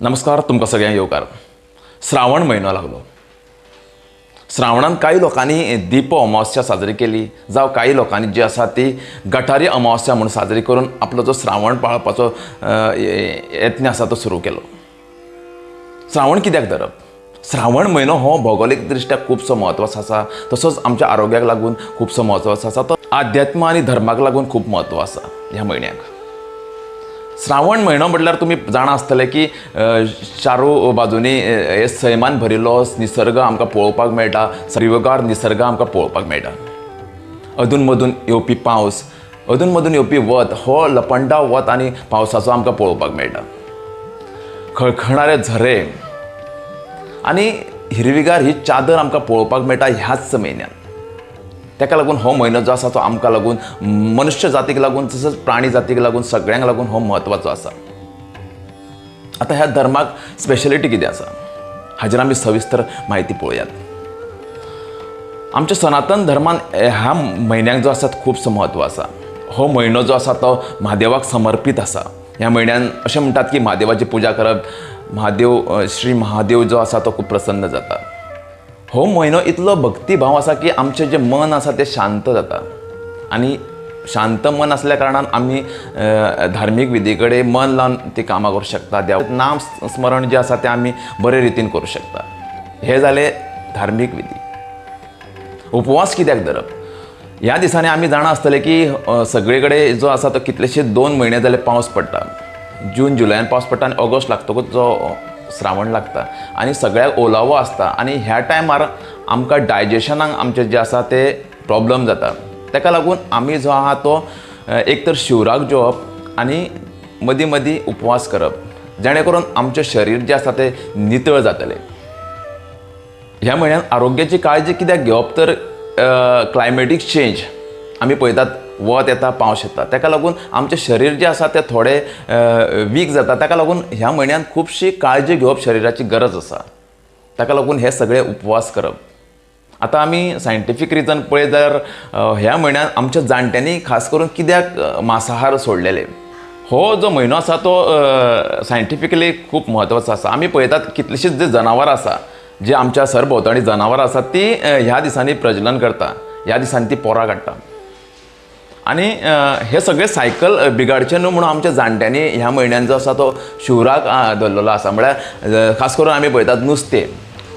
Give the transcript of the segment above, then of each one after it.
नमस्कार तुमकां सगळ्यांक येवकार. श्रावण म्हयनो लागलो. श्रावणान कांय लोकांनी दीप अमावस्या साजरी केली. जावं कांय लोकांनी जी आसा ती गटारी अमावस्या म्हणून साजरी करून आपलो जो श्रावण पाळपाचो यत्न आसा तो सुरू केलो. श्रावण कित्याक धरप? श्रावण म्हयनो हो भौगोलीक दृश्ट्या खुबसो म्हत्वाचो आसा. तसोच आमच्या आरोग्याक लागून खुबसो म्हत्वाचो आसा. तो आध्यात्म आनी धर्माक लागून खूब म्हत्व आसा ह्या म्हयन्याक श्रावण म्हयनो म्हटल्यार तुमी जाणा आसतले की चारू बाजूनी हे सैमान भरिल्लो निसर्ग आमकां पळोवपाक मेळटा हिरवगार निसर्ग आमकां पळोवपाक मेळटा. अधून मधून येवपी पावस अधून मधून येवपी वत हो लपंडा वत आनी पावसाचो आमकां पळोवपाक मेळटा. खळखणारे झरे आनी हिरवीगार ही चादर आमकां पळोवपाक मेळटा ह्याच म्हयन्यांत तेका लागून हो म्हयनो जो आसा तो आमकां लागून मनुश्य जातीक लागून तसोच प्राणी जातीक लागून सगळ्यांक लागून हो म्हत्वाचो आसा आतां ह्या धर्माक स्पेशलिटी कितें आसा? हाजेर आमी सविस्तर म्हायती पळोवयात. आमच्या सनातन धर्मान ह्या म्हयन्याक जो आसा तो खुबसो म्हत्व आसा. हो म्हयनो जो आसा तो महादेवाक समर्पीत आसा. ह्या म्हयन्यान अशें म्हणटात की महादेवाची पुजा करप महादेव श्री महादेव जो आसा तो खूब प्रसन्न जाता. हो म्हयनो इतलो भक्तीभाव आसा की आमचें जें मन आसा तें शांत जाता. आनी शांत मन असल्या कारणान आमी धार्मीक विधी कडेन मन लावन ती कामां करूंक शकता. देव नाम स्मरण जें आसा तें आमी बरे रितीन करूंक शकता. हे जाले धार्मीक विधी. उपवास कित्याक धरप? ह्या दिसांनी आमी जाणा आसतले की सगळे कडेन जो आसा तो कितलेशे दोन म्हयने जाले पावस पडटा जून जुलयान पावस पडटा आनी ऑगस्ट लागतकूच जो श्रावण लागता. आनी सगळ्याक ओलावो आसता आनी ह्या टायमार आमकां डायजेशनाक आमचें जें आसा ते प्रॉब्लम जाता. ताका लागून आमी जो आहा तो एक तर शिवराक जेवप आनी मदीं मदीं उपवास करप. जेणे करून आमचें शरीर जें आसा तें नितळ जातलें. ह्या म्हयन्यात आरोग्याची काळजी कित्याक घेवप तर क्लायमेटीक चेंज आमी पळयतात वत येता पावस येता. ताका लागून आमचें शरीर जें आसा तें थोडें वीक जाता. ताका लागून ह्या म्हयन्यात खुबशी काळजी घेवप शरिराची गरज आसा ताका लागून हे सगळे उपवास करप. आतां आमी सायंटिफीक रिजन पळयत जाल्यार ह्या म्हयन्यात आमच्या जाणट्यांनी खास करून कित्याक मांसाहार सोडलेले? हो जो म्हयनो आसा तो सायंटिफिकली खूब म्हत्वाचो आसा आमी पळयतात कितलीशींच जी जनावरां आसा जी आमच्या सरभोंवतणी जनावरां आसात ती ह्या दिसांनी प्रजनन करता. ह्या दिसांनी ती पोरां काडटा आनी हे सगळे सायकल अ, बिगाडचे न्हू म्हणून आमच्या जाणट्यांनी ह्या म्हयन्यान जो आसा तो शिवराक अ, धरलेलो आसा म्हळ्यार म्हणजे, खास करून आमी पळयतात नुस्तें.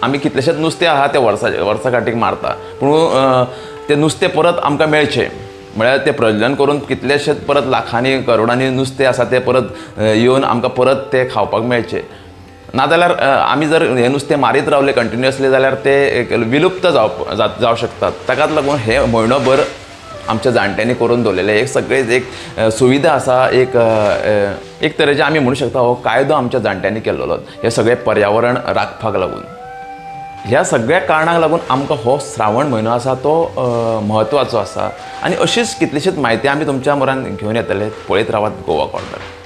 आमी कितलेशेच नुस्तें आहा ते वर्सा वर्सा काटीक मारता. पूण तें ते नुस्तें परत आमकां मेळचें. म्हळ्यार म्हणजे, ते प्रजलन करून कितलेशेच परत लाखांनी करोडांनी नुस्तें आसा तें परत येवन आमकां परत तें खावपाक मेळचें. नाजाल्यार आमी जर हे नुस्तें मारीत रावले कंटिन्युअसली जाल्यार ते एक विलुप्त जावप जावं शकतात. ताकाच लागून हे म्हयनोभर आमच्या जाणट्यांनी करून दवरलेले एक सगळेच एक सुविधा आसा एक एक तरेचे आमी म्हणू शकता हो कायदो आमच्या जाणट्यांनी केल्लो हे सगळे पर्यावरण राखपाक लागून. ह्या सगळ्या कारणाक लागून आमकां हो श्रावण म्हयनो आसा तो म्हत्वाचो आसा. आनी अशीच कितलीशीच म्हायती आमी तुमच्या मुरान घेवन येतले पळयत रावात गोवा कॉर्नर